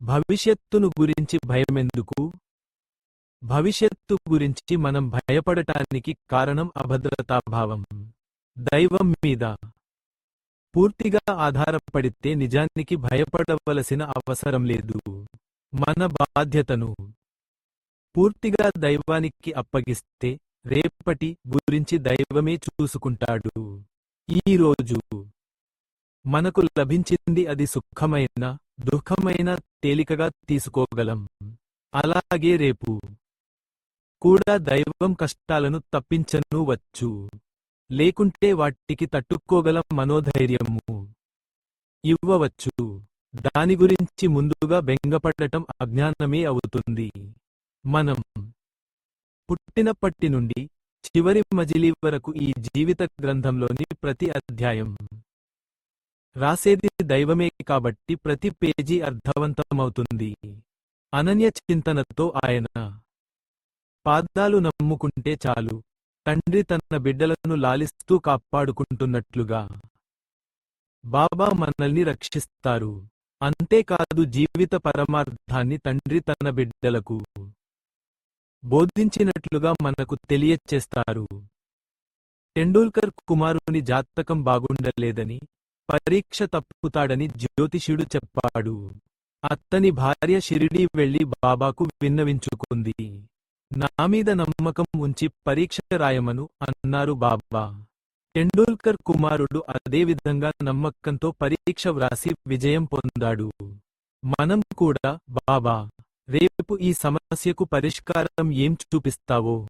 భవిష్యత్తును గురించి భయమెందుకు? భవిష్యత్తు గురించి మనం భయపడటానికి కారణం అభద్రతాభావం. దైవం మీద పూర్తిగా ఆధారపడితే నిజానికి భయపడవలసిన అవసరం లేదు. మన బాధ్యతను పూర్తిగా దైవానికి అప్పగిస్తే రేపటి గురించి దైవమే చూసుకుంటాడు. ఈ రోజు మనకు లభించింది అది సుఖమైన దుఃఖమైన తేలికగా తీసుకోగలం. అలాగే రేపు కూడా దైవం కష్టాలను తప్పించను వచ్చు. లేకుంటే వాటికి తట్టుకోగల మనోధైర్యము ఇవ్వవచ్చు. దాని గురించి ముందుగా బెంగపడటం అజ్ఞానమే అవుతుంది. మనం పుట్టినప్పటి నుండి చివరి మజిలీ వరకు ఈ జీవిత గ్రంథంలోని ప్రతి అధ్యాయం రాసేది దైవమే కాబట్టి ప్రతి పేజీ అర్థవంతమవుతుంది. అనన్య చింతనతో ఆయన పాదాలు నమ్ముకుంటే చాలు. తండ్రి తన బిడ్డలను లాలిస్తూ కాపాడుకుంటున్నట్లుగా బాబా మనల్ని రక్షిస్తారు. అంతేకాదు జీవిత పరమార్థాన్ని తండ్రి తన బిడ్డలకు బోధించినట్లుగా మనకు తెలియచేస్తారు. టెండూల్కర్ కుమారుని జాతకం బాగుండలేదని పరీక్ష తప్పుతాడని జ్యోతిష్యుడు చెప్పాడు. అత్తని భార్య షిరిడీ వెళ్ళి బాబాకు విన్నవించుకుంది. నామీద నమ్మకం ఉంచి పరీక్ష రాయమను అన్నారు బాబా. టెండూల్కర్ కుమారుడు అదే విధంగా నమ్మకంతో పరీక్ష వ్రాసి విజయం పొందాడు. మనం కూడా బాబా రేపు ఈ సమస్యకు పరిష్కారం ఏం చూపిస్తావో